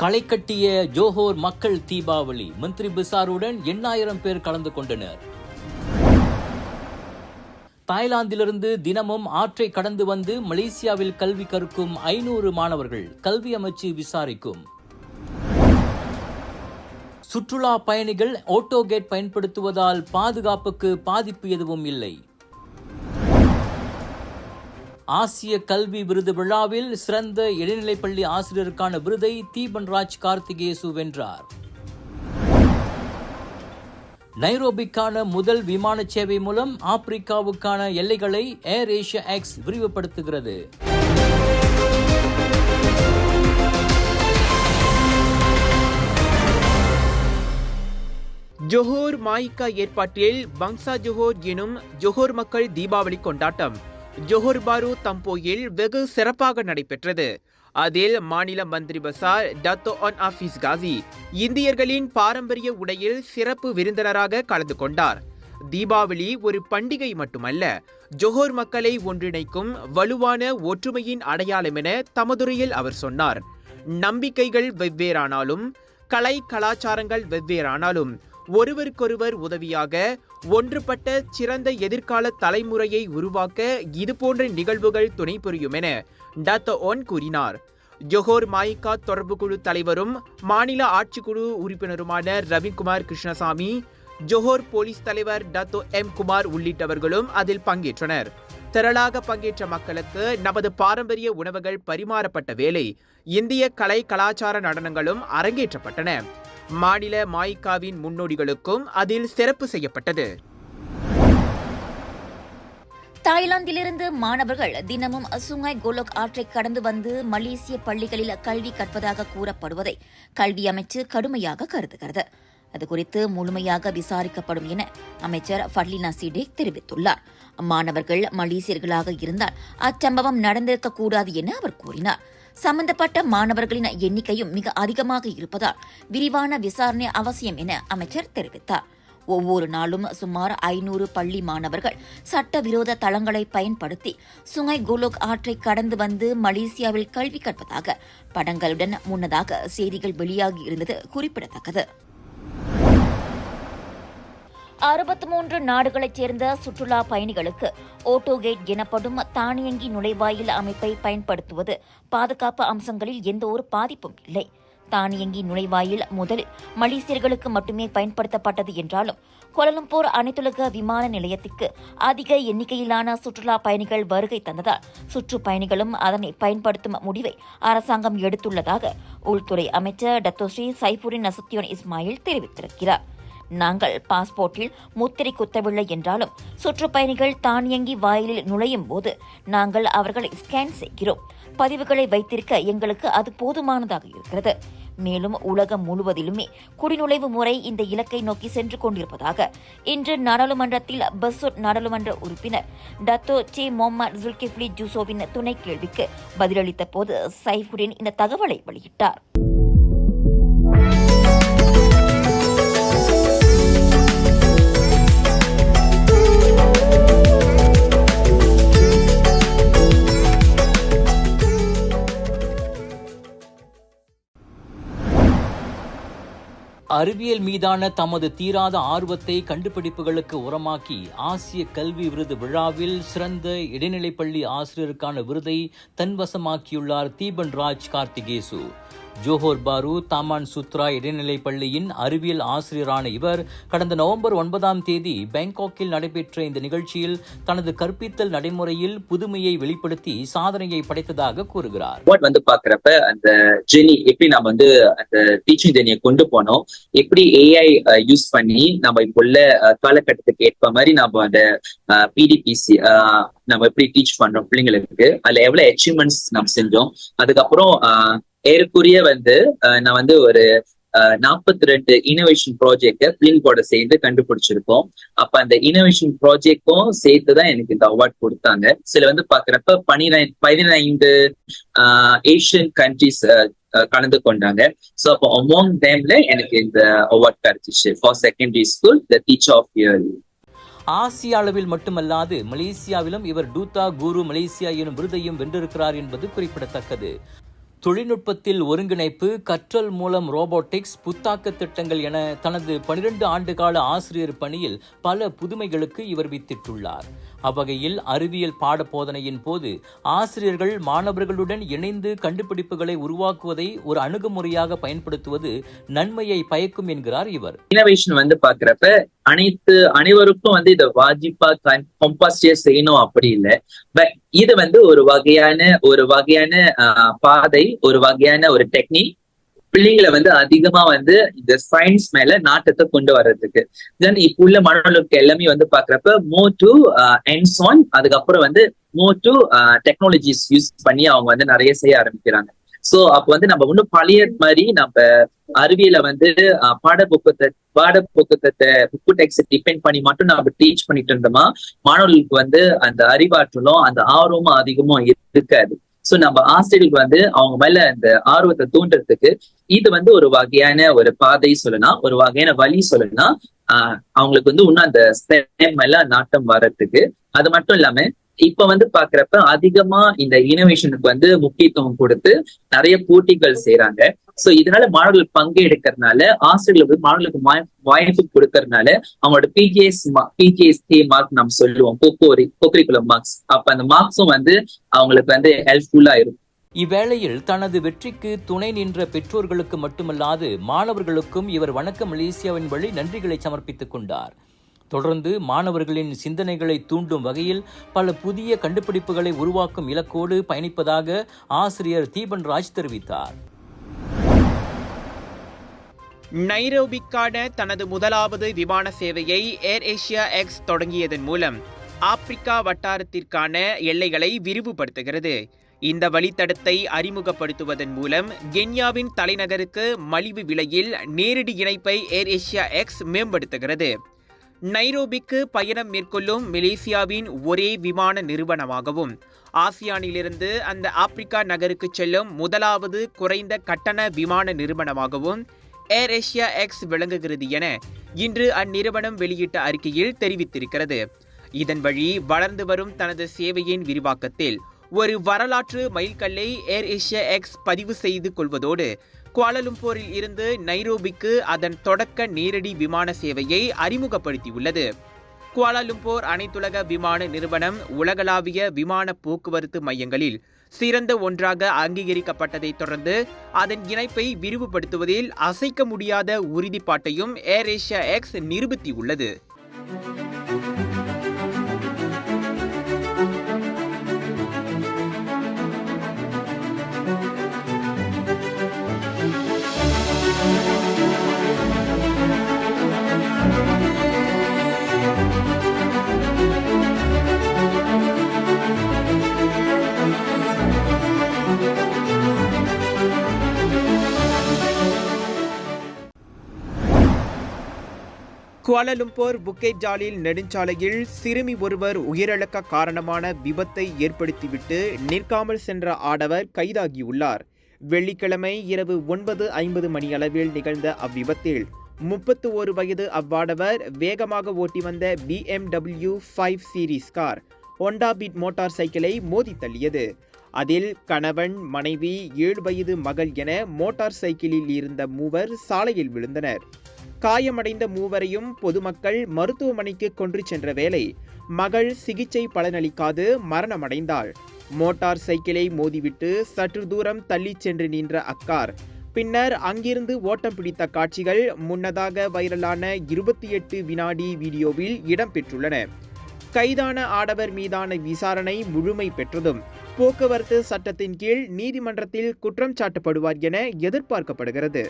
களை கட்டிய ஜோஹோர் மக்கள் தீபாவளி. மந்திரி பிசாருடன் எண்ணாயிரம் பேர் கலந்து கொண்டனர். தாய்லாந்திலிருந்து தினமும் ஆற்றை கடந்து வந்து மலேசியாவில் கல்வி கற்கும் ஐநூறு மாணவர்கள் கல்வி அமைச்சு விசாரிக்கும். சுற்றுலா பயணிகள் ஆட்டோ கேட் பயன்படுத்துவதால் பாதுகாப்புக்கு பாதிப்பு எதுவும் இல்லை. ஆசிய கல்வி விருது விழாவில் சிறந்த இடைநிலைப்பள்ளி ஆசிரியருக்கான விருதை தீபன்ராஜ் கார்த்திகேசு வென்றார். நைரோபிக்கான முதல் விமான சேவை மூலம் ஆப்பிரிக்காவுக்கான எல்லைகளை ஏர் ஏஷியா எக்ஸ் விரிவுபடுத்துகிறது. ஜொஹோர் மாயிக்கா ஏற்பாட்டில் பங்சா ஜொஹோர் எனும் ஜொஹோர் மக்கள் தீபாவளி கொண்டாட்டம். ஜொஹர் பாரு தம்போயில் வெகு சிறப்பாக நடைபெற்றது. அதில் மாநில மந்திரி Besar Dato Onn Hafiz Ghazi இந்தியர்களின் பாரம்பரிய உடையில் சிறப்பு விருந்தினராக கலந்து கொண்டார். தீபாவளி ஒரு பண்டிகை மட்டுமல்ல ஜொஹோர் மக்களை ஒன்றிணைக்கும் வலுவான ஒற்றுமையின் அடையாளம் என தமதுரையில் அவர் சொன்னார். நம்பிக்கைகள் வெவ்வேறானாலும் கலை கலாச்சாரங்கள் வெவ்வேறானாலும் ஒருவருக்கொருவர் உதவியாக ஒன்றுபட்ட சிறந்த எதிர்கால தலைமுறையை உருவாக்க இதுபோன்ற நிகழ்வுகள் துணை புரியும் என டத்த ஒன் கூறினார். ஜொஹோர் மாயிகா தொடர்பு குழு தலைவரும் மாநில ஆட்சிக்குழு உறுப்பினருமான ரவிக்குமார் கிருஷ்ணசாமி ஜொஹோர் போலீஸ் தலைவர் டத்தோ எம் குமார் உள்ளிட்டவர்களும் அதில் பங்கேற்றனர். திரளாக பங்கேற்ற மக்களுக்கு நமது பாரம்பரிய உணவுகள் பரிமாறப்பட்ட வேளை இந்திய கலை கலாச்சார நடனங்களும் அரங்கேற்றப்பட்டன. மாநில மாய்காவின் முன்னோடிகளுக்கும் அதில் சிறப்பு செய்யப்பட்டது. தாய்லாந்திலிருந்து மாணவர்கள் தினமும் அசுங்காய் கோலோக் ஆற்றை கடந்து வந்து மலேசிய பள்ளிகளில் கல்வி கற்பதாக கூறப்படுவதை கல்வி அமைச்சு கடுமையாக கருதுகிறது. அது குறித்து முழுமையாக விசாரிக்கப்படும் என அமைச்சர் ஃபட்லினா சிடே தெரிவித்துள்ளார். மாணவர்கள் மலேசியர்களாக இருந்தால் அச்சம்பவம் நடந்திருக்கக்கூடாது என அவர் கூறினார். சம்பந்தப்பட்ட மாணவர்களின் எண்ணிக்கையும் மிக அதிகமாக இருப்பதால் விரிவான விசாரணை அவசியம் என அமைச்சர் தெரிவித்தார். ஒவ்வொரு நாளும் சுமார் ஐநூறு பள்ளி மாணவர்கள் சட்டவிரோத தளங்களை பயன்படுத்தி சுங்கை கோலோக் ஆற்றை கடந்து வந்து மலேசியாவில் கல்வி கற்பதாக படங்களுடன் முன்னதாக செய்திகள் வெளியாகி இருந்தது குறிப்பிடத்தக்கது. அறுபத்தி மூன்று நாடுகளைச் சேர்ந்த சுற்றுலா பயணிகளுக்கு ஓட்டோகேட் எனப்படும் தானியங்கி நுழைவாயில் அமைப்பை பயன்படுத்துவது பாதுகாப்பு அம்சங்களில் எந்த ஒரு பாதிப்பும் இல்லை. தானியங்கி நுழைவாயில் முதலில் மலேசியர்களுக்கு மட்டுமே பயன்படுத்தப்பட்டது என்றாலும் கோலலம்பூர் அனைத்துலக விமான நிலையத்திற்கு அதிக எண்ணிக்கையிலான சுற்றுலா பயணிகள் வருகை தந்ததால் சுற்றுப்பயணிகளும் அதனை பயன்படுத்தும் முடிவை அரசாங்கம் எடுத்துள்ளதாக உள்துறை அமைச்சர் டத்தோஸ்ரீ சைபுரின் நசுத்தியோன் இஸ்மாயில் தெரிவித்திருக்கிறார். நாங்கள் பாஸ்போர்ட்டில் முத்திரை குத்தவில்லை என்றாலும் சுற்றுப்பயணிகள் தானியங்கி வாயிலில் நுழையும் போது நாங்கள் அவர்களை ஸ்கேன் செய்கிறோம். பதிவுகளை வைத்திருக்க எங்களுக்கு அது போதுமானதாக இருக்கிறது. மேலும் உலகம் முழுவதிலுமே குடிநுழைவு முறை இந்த இலக்கை நோக்கி சென்று கொண்டிருப்பதாக இன்று நாடாளுமன்றத்தில் பசூர் நாடாளுமன்ற உறுப்பினர் டத்தோ சே மொஹம்மத் ஜுல்கிஃப்லி ஜூசோவின் துணை கேள்விக்கு பதிலளித்த போது சைஃபுடின் இந்த தகவலை வெளியிட்டார். அறிவியல் மீதான தமது தீராத ஆர்வத்தை கண்டுபிடிப்புகளுக்கு உரமாக்கி ஆசிய கல்வி விருது விழாவில் சிறந்த இடைநிலைப்பள்ளி ஆசிரியருக்கான விருதை தன்வசமாக்கியுள்ளார் Deepan Raj Karthigesu. Johor Bahru Taman Sutera இடைநிலைப் பள்ளியின் அறிவியல் ஆசிரியரான இவர் கடந்த நவம்பர் ஒன்பதாம் தேதி பேங்காக்கில் நடைபெற்ற இந்த நிகழ்ச்சியில் தனது கற்பித்தல் நடைமுறையில் புதுமையை வெளிப்படுத்தி சாதனையை படைத்ததாக கூறுகிறார். வந்து பாக்குறப்ப அந்த ஜெனி எப்படி நம்ம வந்து அந்த டீச்சிங் ஜெனியை கொண்டு போனோம் எப்படி ஏஐ யூஸ் பண்ணி நம்ம இப்போ உள்ள காலகட்டத்துக்கு ஏற்ப மாதிரி நம்ம அந்த பிடிபிசி நம்ம எப்படி டீச் பண்றோம் பிள்ளைங்களுக்கு அதுல எவ்வளவு அச்சீவ்மெண்ட்ஸ் நம்ம செஞ்சோம் அதுக்கப்புறம் ஆஹ், வந்து நான் வந்து ஒரு நாற்பத்தி ரெண்டு இனோவேஷன் ப்ராஜெக்ட பிளின்கோட சேர்ந்து கண்டுபிடிச்சிருக்கோம். அப்ப அந்த இனோவேஷன் ப்ராஜெக்டும் சேர்த்து தான் எனக்கு இந்த அவார்ட் கொடுத்தாங்க. சில வந்து பாக்குறப்ப பனிரெண்டு பதினைந்து ஏஷியன் கண்ட்ரிஸ் கலந்து கொண்டாங்க. சோ அப்போ அமோங் டேம்ல எனக்கு இந்த அவார்ட் கிடைச்சிச்சு. For secondary school the teacher of year ஆசிய அளவில் மட்டுமல்லாது மலேசியாவிலும் இவர் டூத்தா குரு மலேசியா எனும் விருதையும் வென்றிருக்கிறார் என்பது குறிப்பிடத்தக்கது. தொழில்நுட்பத்தில் ஒருங்கிணைப்பு கற்றல் மூலம் ரோபோட்டிக்ஸ் புத்தாக்க திட்டங்கள் என தனது பனிரெண்டு ஆண்டுகால ஆசிரியர் பணியில் பல புதுமைகளுக்கு இவர் வித்திட்டுள்ளார். அவ்வகையில் அறிவியல் பாட போதனையின் போது ஆசிரியர்கள் மாணவர்களுடன் இணைந்து கண்டுபிடிப்புகளை உருவாக்குவதை ஒரு அணுகுமுறையாக பயன்படுத்துவது நன்மையை பயக்கும் என்கிறார் இவர். இனோவேஷன் வந்து பாக்குறப்ப அனைத்து அனைவருக்கும் வந்து இதை வாஜிப்பா கம்பாஸ்டியா செய்யணும் அப்படி இல்லை. பட் இது வந்து ஒரு வகையான ஒரு வகையான ஆஹ், பாதை ஒரு வகையான ஒரு டெக்னிக் பிள்ளைங்களை வந்து அதிகமா வந்து இந்த சயின்ஸ் மேல நாட்டத்தை கொண்டு வர்றதுக்கு. தென் இப்ப உள்ள மாணவர்களுக்கு எல்லாமே வந்து பாக்குறப்ப மோ டு என்சான் அதுக்கப்புறம் வந்து மோ டு டெக்னாலஜிஸ் யூஸ் பண்ணி அவங்க வந்து நிறைய செய்ய ஆரம்பிக்கிறாங்க. சோ அப்ப வந்து நம்ம இன்னும் பழைய மாதிரி நம்ம அறிவியல வந்து uh, ஆஹ், பாடப்புத்தகத்தை பாடப்புத்தகத்தை புக்கு டெக்ஸ்ட் டிபெண்ட் பண்ணி மட்டும் நம்ம டீச் பண்ணிட்டு இருந்தோமா மாணவர்களுக்கு வந்து அந்த அறிவாற்றலும் அந்த ஆர்வமும் அதிகமா இருக்காது. சோ நம்ம ஆசிரியர்களுக்கு வந்து அவங்க மேல அந்த ஆர்வத்தை தூண்டுறதுக்கு இது வந்து ஒரு வகையான ஒரு பாதை சொல்லலாம். ஒரு வகையான வழி சொல்லலாம். ஆஹ் அவங்களுக்கு வந்து இன்னும் அந்த மேல நாட்டம் வர்றதுக்கு. அது மட்டும் இல்லாம இப்ப வந்து பாக்குறப்ப அதிகமா இந்த இனோவேஷனுக்கு வந்து முக்கியத்துவம் கொடுத்து நிறைய போட்டிகள் செய்யறாங்க சோ இதனால மாணவர்கள் பங்கெடுக்கிறதுனால ஆசிரியர்களுக்கு மாணவர்களுக்கு வாய்ப்பு கொடுக்கறதுனால அவங்களோட பிஜிஎஸ் பிஜிஎஸ்டி மார்க் நம்ம சொல்லுவோம். கோகோரி கோகரிக்குலர் மார்க்ஸ் அப்ப அந்த மார்க்ஸும் வந்து அவங்களுக்கு வந்து ஹெல்ப்ஃபுல்லா இருக்கும். இவ்வேளையில் தனது வெற்றிக்கு துணை நின்ற பெற்றோர்களுக்கு மட்டுமல்லாது மாணவர்களுக்கும் இவர் வணக்கம் மலேசியாவின் வழி நன்றிகளை சமர்ப்பித்துக் கொண்டார். தொடர்ந்து மாணவர்களின் சிந்தனைகளை தூண்டும் வகையில் பல புதிய கண்டுபிடிப்புகளை உருவாக்கும் இலக்கோடு பயணிப்பதாக ஆசிரியர் தீபன் ராஜ் தெரிவித்தார். நைரோபிக்கான தனது முதலாவது விமான சேவையை ஏர் ஏசியா எக்ஸ் தொடங்கியதன் மூலம் ஆப்பிரிக்கா வட்டாரத்திற்கான எல்லைகளை விரிவுபடுத்துகிறது. இந்த வழித்தடத்தை அறிமுகப்படுத்துவதன் மூலம் கென்யாவின் தலைநகருக்கு மலிவு விலையில் நேரடி இணைப்பை ஏர் ஏசியா எக்ஸ் மேம்படுத்துகிறது. நைரோபிக்கு பயணம் மேற்கொள்ளும் மலேசியாவின் ஒரே விமான நிறுவனமாகவும் ஆசியானிலிருந்து அந்த ஆப்பிரிக்கா நகருக்கு செல்லும் முதலாவது குறைந்த கட்டண விமான நிறுவனமாகவும் ஏர் ஏசியா எக்ஸ் விளங்குகிறது என இன்று அந்நிறுவனம் வெளியிட்ட அறிக்கையில் தெரிவித்திருக்கிறது. இதன் வழி வளர்ந்து வரும் தனது சேவையின் விரிவாக்கத்தில் ஒரு வரலாற்று மைல்கல்லை ஏர் ஏசியா எக்ஸ் பதிவு செய்து கொள்வதோடு குவாலலும்பூரில் இருந்து நைரோபிக்கு அதன் தொடக்க நேரடி விமான சேவையை அறிமுகப்படுத்தியுள்ளது. குவாலாலும்பூர் அனைத்துலக விமான நிறுவனம் உலகளாவிய விமான போக்குவரத்து மையங்களில் சிறந்த ஒன்றாக அங்கீகரிக்கப்பட்டதைத் தொடர்ந்து அதன் இணைப்பை விரிவுபடுத்துவதில் அசைக்க முடியாத உறுதிப்பாட்டையும் ஏர் ஏஷியா எக்ஸ் நிரூபித்தியுள்ளது. குவாலலும்பூர் புக்கெட் ஜாலில் நெடுஞ்சாலையில் சிறுமி ஒருவர் உயிரிழக்க காரணமான விபத்தை ஏற்படுத்திவிட்டு நிற்காமல் சென்ற ஆடவர் கைதாகியுள்ளார். வெள்ளிக்கிழமை இரவு ஒன்பது ஐம்பது மணியளவில் நிகழ்ந்த அவ்விபத்தில் முப்பத்து ஒரு வயது அவ்வாடவர் வேகமாக ஓட்டி வந்த BMW five series car Honda Beat motor சைக்கிளை மோதி தள்ளியது. அதில் கணவன் மனைவி ஏழு வயது மகள் என மோட்டார் சைக்கிளில் இருந்த மூவர் சாலையில் விழுந்தனர். காயமடைந்த மூவரையும் பொதுமக்கள் மருத்துவமனைக்கு கொன்று சென்ற வேளை மகள் சிகிச்சை பலனளிக்காது மரணமடைந்தாள். மோட்டார் சைக்கிளை மோதிவிட்டு சற்று தூரம் தள்ளிச் சென்று நின்ற அக்கார் பின்னர் அங்கிருந்து ஓட்டம் பிடித்த காட்சிகள் முன்னதாக வைரலான இருபத்தி எட்டு வினாடி வீடியோவில் இடம்பெற்றுள்ளன. கைதான ஆடவர் மீதான விசாரணை முழுமை பெற்றதும் போக்குவரத்து சட்டத்தின் கீழ் நீதிமன்றத்தில் குற்றம் சாட்டப்படுவார் என எதிர்பார்க்கப்படுகிறது.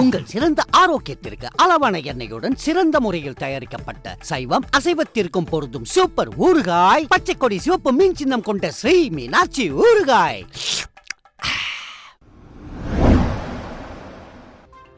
உங்கள் சிறந்த ஆரோக்கியத்திற்கு அளவான எண்ணெயுடன் சிறந்த முறையில் தயாரிக்கப்பட்ட சைவம் அசைவத்திற்கும் பொருந்தும் சூப்பர் ஊறுகாய் பச்சை கொடி சிவப்பு மீன் சின்னம் கொண்ட ஸ்ரீ மீனாட்சி ஊறுகாய்.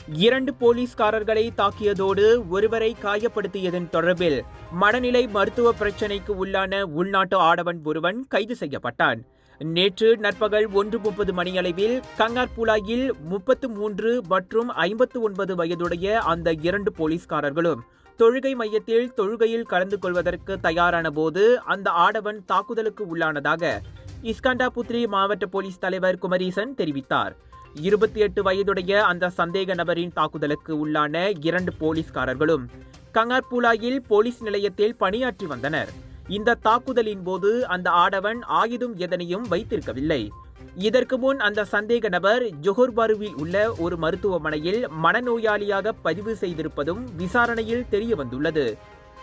இரண்டு போலீஸ்காரர்களை தாக்கியதோடு ஒருவரை காயப்படுத்தியதன் தொடர்பில் மனநிலை மருத்துவ பிரச்சினைக்கு உள்ளான உள்நாட்டு ஆடவன் ஒருவன் கைது செய்யப்பட்டான். நேற்று நற்பகல் ஒன்று முப்பது மணியளவில் கங்கார்புலாயில் முப்பத்து மூன்று மற்றும் ஐம்பத்து ஒன்பது வயதுடைய அந்த இரண்டு போலீஸ்காரர்களும் தொழுகை மையத்தில் தொழுகையில் கலந்து கொள்வதற்கு தயாரான போது அந்த ஆடவன் தாக்குதலுக்கு உள்ளானதாக இஸ்கண்டாபுத்ரி மாவட்ட போலீஸ் தலைவர் குமரீசன் தெரிவித்தார். இருபத்தி எட்டு வயதுடைய அந்த சந்தேக நபரின் தாக்குதலுக்கு உள்ளான இரண்டு போலீஸ்காரர்களும் கங்கார்பூலாயில் போலீஸ் நிலையத்தில் பணியாற்றி வந்தனர். இந்த தாக்குதலின் போது அந்த ஆடவன் ஆயுதம் எதனையும் வைத்திருக்கவில்லை. இதற்கு முன் அந்த சந்தேக நபர் ஜொஹர்பாருவில் உள்ள ஒரு மருத்துவமனையில் மனநோயாளியாக பதிவு செய்திருப்பதும் விசாரணையில் தெரிய வந்துள்ளது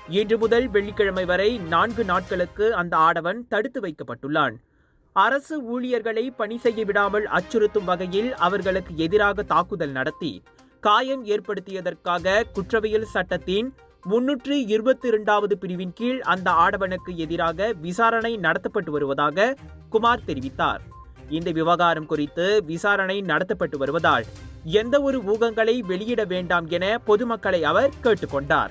இன்று முதல் வெள்ளிக்கிழமை வரை நான்கு நாட்களுக்கு அந்த ஆடவன் தடுத்து வைக்கப்பட்டுள்ளான். அரசு ஊழியர்களை பணி செய்ய விடாமல் அச்சுறுத்தும் வகையில் அவர்களுக்கு எதிராக தாக்குதல் நடத்தி காயம் ஏற்படுத்தியதற்காக குற்றவியல் சட்டத்தின் முன்னூற்று இருபத்தி இரண்டாவது பிரிவின் கீழ் அந்த ஆடவனுக்கு எதிராக விசாரணை நடத்தப்பட்டு வருவதாக குமார் தெரிவித்தார். இந்த விவகாரம் குறித்து விசாரணை நடத்தப்பட்டு வருவதால் எந்த ஒரு ஊகங்களை வெளியிட வேண்டாம் என பொதுமக்களை அவர் கேட்டுக்கொண்டார்.